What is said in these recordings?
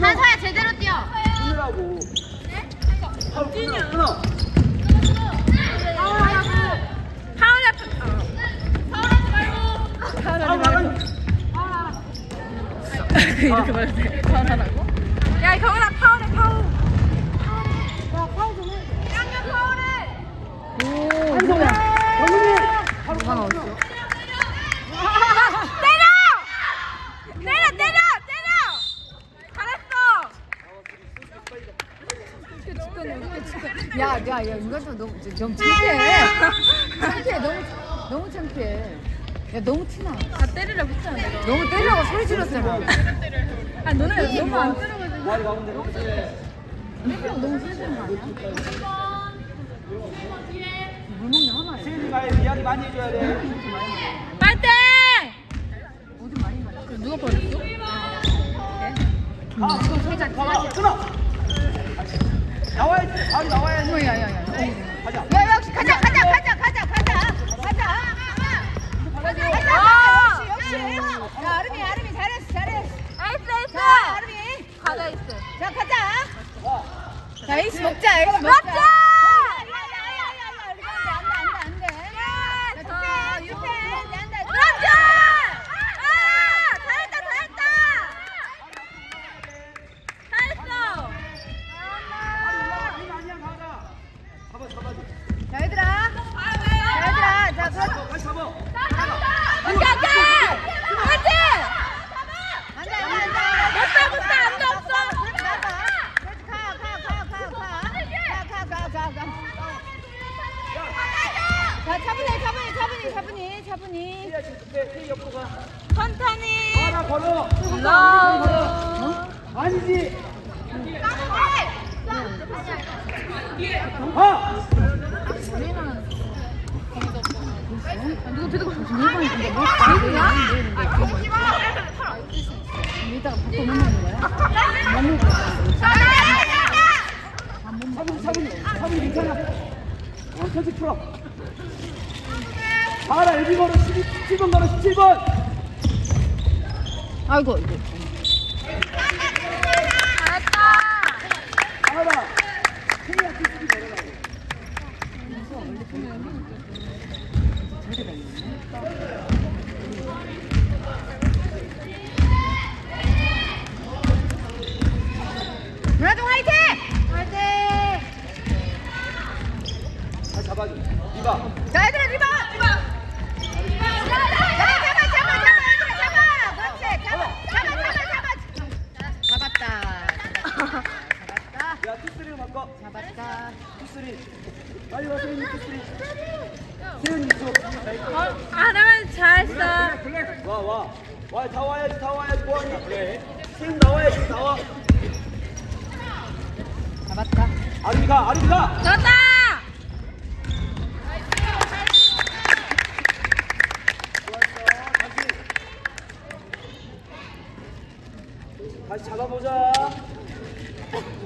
한서야 제대로 뛰어. 끊으라고. 바로 끊어. 말고. 바로 말하는. 이렇게 말해도 돼? 파울하라고? 야 경은아 파울해 파울. 야 파울 좀 해. 양념 파울해. 오, 한성아. 경민이. 바로 누가 끊어. 넣었어? 때려! 때려 때려 때려! 잘했어. 야, 야, 야, 인간도 너무, 너무 창피해. 창피해, 너무, 너무 창피해. 야, 너무 티나. 다 때리려고 했잖아 내가. 너무 때리라고 소리 질렀잖아. 아 너네 너무 안 때려가지고. 때리라고 너무 소리 지르는 거 아니야? 물 먹는 하나야. 말 이야기 많이 해줘야 돼. 파이팅! 어디 많이 맞아. 누가 버렸어? 아, 끊어. 살짝. 끊어. 나와야지. 바로 나와야지. 어, 야, 야, 야. 가자. 야, 역시 가자, 가자, 가자. 가자. 가자, 가자. 아! 역시, 역시. 야, 아름이, 아름이 잘했어, 잘했어. 에이스 에이스! 자, 아름이. 가자 에이스. 자, 가자. 와. 자, 에이스 먹자, 에이스 먹자. 맞자! 야야야야야, 이거 안 돼, 안 돼, 안 돼. 자, 유펜, 유펜, 안 돼. 그렇지! 아! 잘했다 잘했다! 잘했어! 아니, 아니야, 가자. 잡아, 잡아. 자, 얘들아. 자, 얘들아. 자, 가. 다시 잡아. 오케이! 그렇지! 안 돼, 안 돼, 안 돼. 못해, 못해, 안 돼, 없어. 그렇지, 나가. 그렇지, 가, 가, 가, 가, 가. 가, 가, 가, 가, 가. 자, 차분히, 차분히, 차분히, 차분히, 차분히. 태희 옆으로 가. 천천히! 하나 걸어. 러브! 아니지. 가. 누가 들고 무슨 일본인데 뭐? 일본이야? 이따가 밥도 못 먹는 거야? 못 먹는 거야? 차분, 차분, 차분 괜찮아. 어, 천천히 풀어. 가라, 여기 걸어. 12, 17번 걸어, 17번. 아이고 이거 빨리 와, 세윤이 투쓰리. 세윤이 쪽. 아, 나만 잘했어. 와, 와. 와, 다 와야지, 다 와야지. 뭐하냐. 그래. 세윤 나와야지, 나와. 잡았다 아름이 가, 아름이 가. 좋다! 다시. 다시 잡아보자.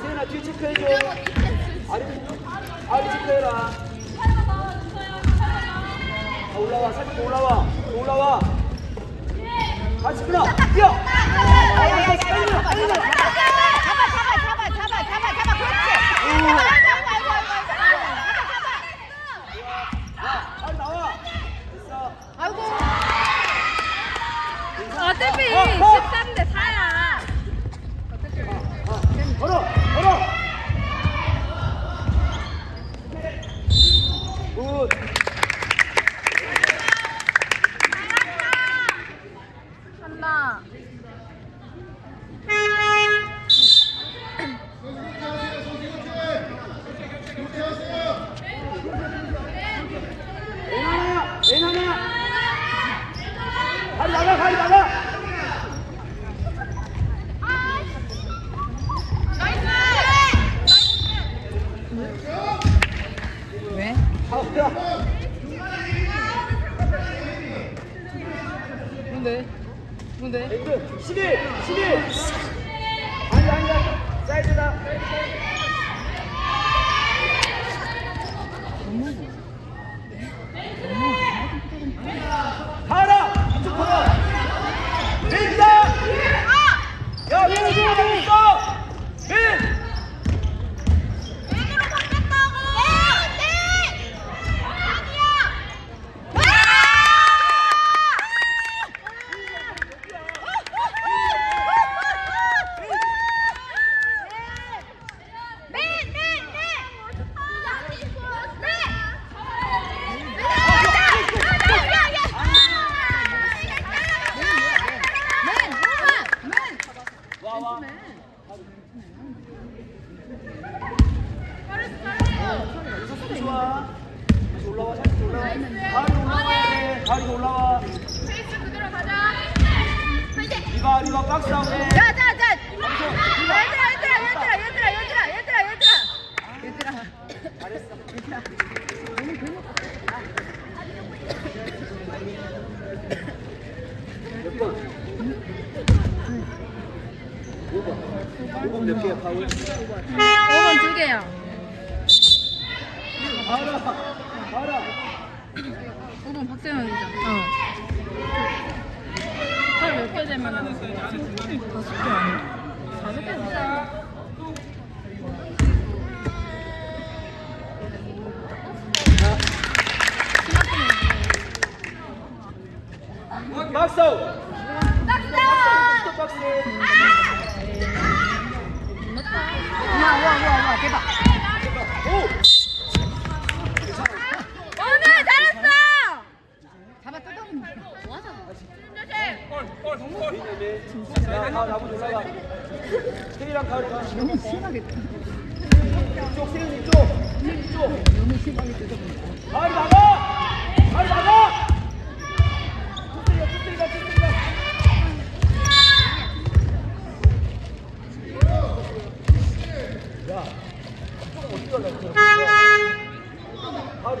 세윤아 뒤 체크해줘. 아름이, 아, 이쪽 내라. 아, 올라와, 살짝 올라와. 올라와. 같이 끊어. 뛰어. 빨리 나, 빨리 나. 잡아, 잡아, 잡아, 잡아, 잡아, 잡아, 그렇지. 왜? 뭔데? 뭔데? 11! 11! 아니다 아니다 사이드다 좋아. 다시 올라와, 다시 올라와. 가을이 올라와야 돼. 가을이 올라와. 리바, 리바 박스 자, 자. 얘들아, 얘들아, 얘들아, 얘들아, 얘들아, 얘들아, 얘들아. 얘들아. 잘했어. 몇 번? 5번. 5번 몇 개야, 파울? 5번 두 개야. 가을아, 가을아. 5번 박세현이죠. 어. 팔몇개 되면 다섯 개 아니야? 다섯 개 됐어. 박스 아웃. 박스. 박스. 오늘 잘했어. 뭐. 너무 심하겠다. 이쪽. 너무 심하게 나가! 가을이 나가! 투세이가, 투세이가, 투세이가. 야, 조금 어디 갈라 했어? 가을이